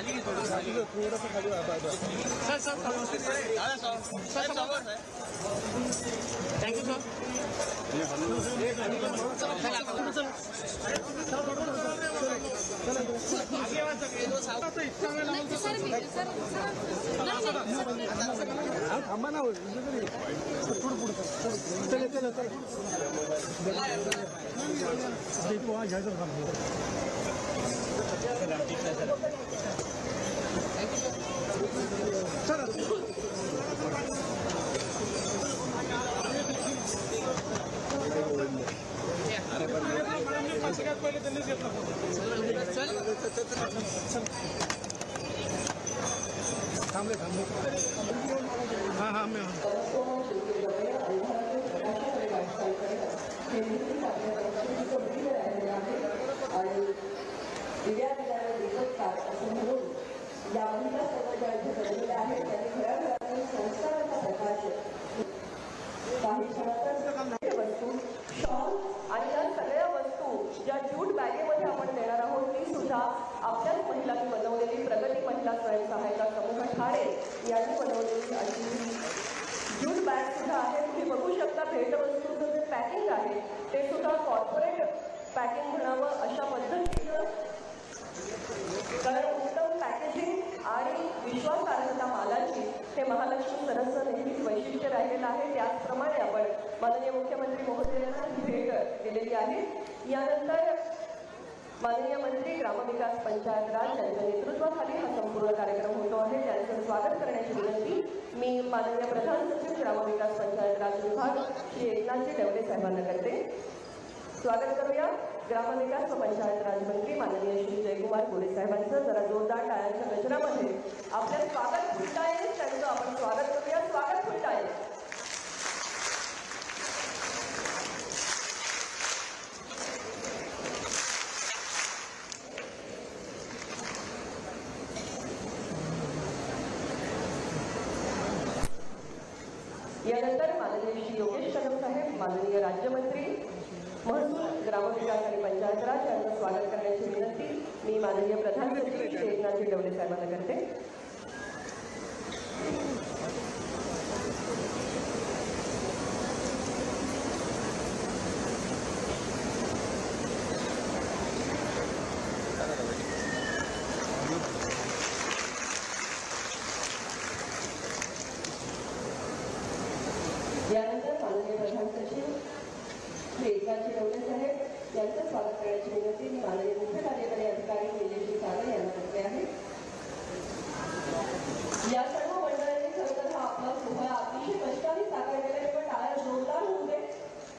खाली घे थोडं खाली घे. थोडंसं खाली वा- वा- वा. सर सर दादा सर साहेब समोर आहे. थँक्यू सर हा, थांबा ना इकडे तरी. पुढं पुढं चल. चल चल चल आता इथं वा घ्यायचं थांब. थांबले थांबले हा हा मी या महिला सर्व ज्या इथे जमलेल्या आहेत त्यांनी घराघरातून संस्काराचा प्रकाश काही क्षणातच वस्तू शॉल आणि या सगळ्या वस्तू ज्या ज्यूट बॅगेमध्ये आपण देणार आहोत ती सुद्धा आपल्याच महिलांनी बनवलेली प्रगती महिला स्वयंसहायता समूह ठाणे यांनी बनवलेली अशी ज्यूट बॅग सुद्धा आहे तुम्ही बघू शकता भेटवस्तूचं जे पॅकिंग आहे ते सुद्धा कॉर्पोरेट पॅकिंग म्हणावं अशा पद्धतीनं कारण पॅकेजिंग आणि विश्वासार्हता मालाची हे महालक्ष्मी सरसचं नेहमीच वैशिष्ट्य राहिलेलं आहे. त्याचप्रमाणे आपण माननीय मुख्यमंत्री महोदयांना ही भेट दिलेली आहे. यानंतर माननीय मंत्री ग्रामविकास पंचायत राज यांच्या नेतृत्वाखाली हा संपूर्ण कार्यक्रम होतो आहे. त्यांचं स्वागत करण्याची विनंती मी माननीय प्रधान सचिव ग्रामविकास पंचायत राज विभाग श्री एकनाथजी डवले साहेबांना करते. स्वागत करूया. ग्रामविकास व पंचायत राजमंत्री माननीय श्री जयकुमार गोरे साहेबांचं जरा जोरदार टाळ्यांच्या गजरामध्ये आपलं स्वागत फुलटाळे त्यांचं आपण स्वागत करूया. स्वागत फुलटाळे यानंतर माननीय श्री योगेश कदम साहेब माननीय राज्यमंत्री ग्रामविकास आणि पंचायत राज यांचं स्वागत करण्याची विनंती. मी माननीय प्रधान सचिव एकनाथजी डवले साहेबांना करते यानंतर माननीय प्रधान सचिव श्री एकनाथजी डवले सगळ्यांचं स्वागत करण्याची विनंती मी माननीय मुख्य कार्यकारी अधिकारी निलेशजी सागर यांना करते आहे. या सर्व मंडळांनी खरं तर हा आपला सोहळा अतिशय कष्टाने साकारलेला आहे पण टाळ्या जोरदार होऊ दे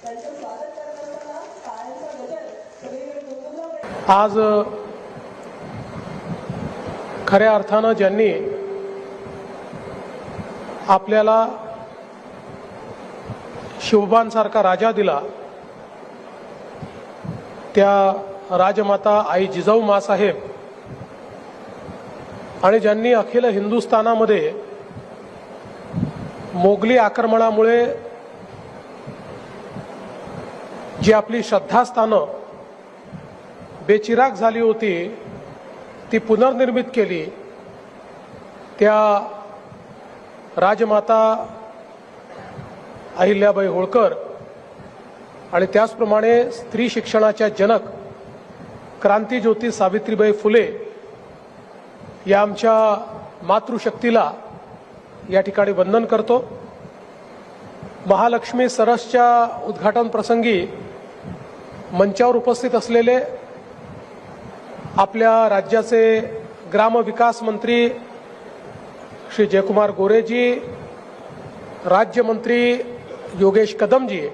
त्यांचं स्वागत करत असताना टाळ्यांचा गजर सगळीकडे गुंगुमला आज खऱ्या अर्थानं ज्यांनी आपल्याला शिवबांसारखा राजा दिला त्या राजमाता आई जिजाऊ मासाहेब आणि ज्यांनी अखिल हिंदुस्थानामध्ये मोगली आक्रमणामुळे जी आपली श्रद्धास्थानं बेचिराग झाली होती ती पुनर्निर्मित केली त्या राजमाता अहिल्याबाई होळकर आणि त्याचप्रमाणे स्त्री शिक्षणाच्या जनक क्रांतीज्योती सावित्रीबाई फुले या आमच्या मातृशक्तीला या ठिकाणी वंदन करतो. महालक्ष्मी सरसच्या उद्घाटन प्रसंगी मंचावर उपस्थित असलेले आपल्या राज्याचे ग्रामविकास मंत्री श्री जयकुमार गोरेजी राज्यमंत्री योगेश कदमजी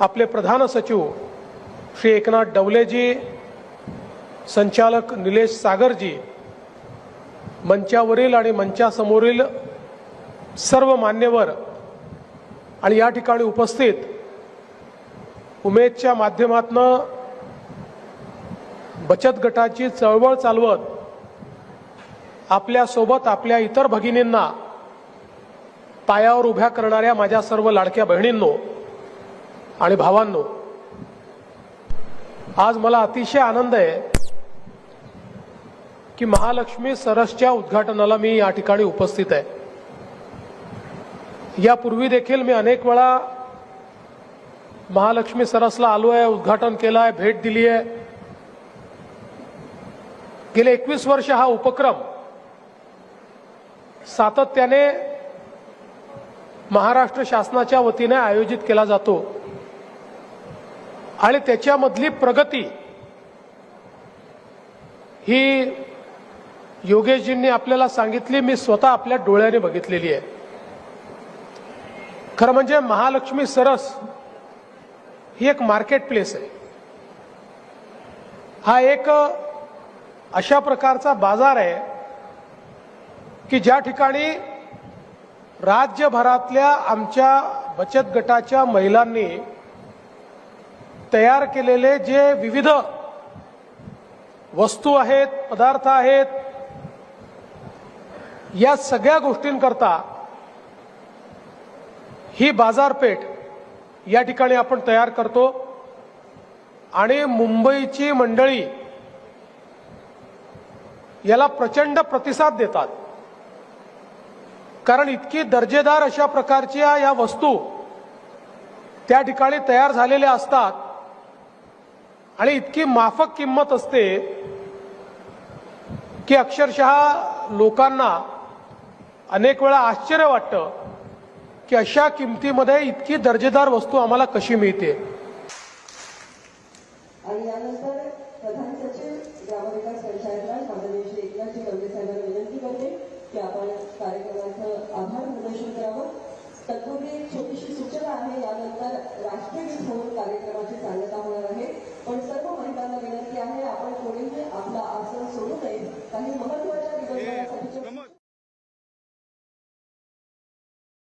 आपले प्रधान सचिव श्री एकनाथ डवलेजी संचालक निलेश सागरजी मंचावरील आणि मंचासमोरील सर्व मान्यवर आणि या ठिकाणी उपस्थित उमेदच्या माध्यमातनं बचत गटाची चळवळ चालवत आपल्यासोबत आपल्या इतर भगिनींना पायावर उभ्या करणाऱ्या माझ्या सर्व लाडक्या बहिणींनो आणि भावांनो आज मला अतिशय आनंद आहे की महालक्ष्मी सरसच्या उद्घाटनाला मी या ठिकाणी उपस्थित आहे. यापूर्वी देखील मी अनेक वेळा महालक्ष्मी सरसला आलो आहे उद्घाटन केलं आहे भेट दिली आहे. गेले एकवीस वर्ष हा उपक्रम सातत्याने महाराष्ट्र शासनाच्या वतीने आयोजित केला जातो. आणि त्याच्यामधली प्रगती ही योगेशजींनी आपल्याला सांगितली मी स्वतः आपल्या डोळ्याने बघितलेली आहे. खरं म्हणजे महालक्ष्मी सरस ही एक मार्केट प्लेस आहे. हा एक अशा प्रकारचा बाजार आहे की ज्या ठिकाणी राज्यभरातल्या आमच्या बचत गटाच्या महिलांनी तयार केलेले जे विविध वस्तू आहेत पदार्थ आहेत या सगळ्या गोष्टींकरता ही बाजारपेठ या ठिकाणी आपण तयार करतो. आणि मुंबईची मंडळी याला प्रचंड प्रतिसाद देतात. कारण इतकी दर्जेदार अशा प्रकारच्या या वस्तू त्या ठिकाणी तयार झालेल्या असतात. आणि इतकी माफक किंमत असते की अक्षरशः लोकांना अनेक वेळा आश्चर्य वाटतं की अशा किमतीमध्ये इतकी दर्जेदार वस्तू आम्हाला कशी मिळते. आणि यानंतर प्रधान सचिव ग्रामविकास पंचायतराज माननीय श्री एकनाथजी साहेबांना विनंती करते की आपण कार्यक्रमाचं आभार प्रदर्शन करावं. तत्पूर्वी एक छोटीशी सूचना आहे यानंतर राष्ट्रीय गीत म्हणून कार्यक्रमाची सांगता होणार आहे. पण सर्व महिलांना विनंती आहे आपण कोणीही आपलं आसन सोडू नये. काही महत्त्वाचे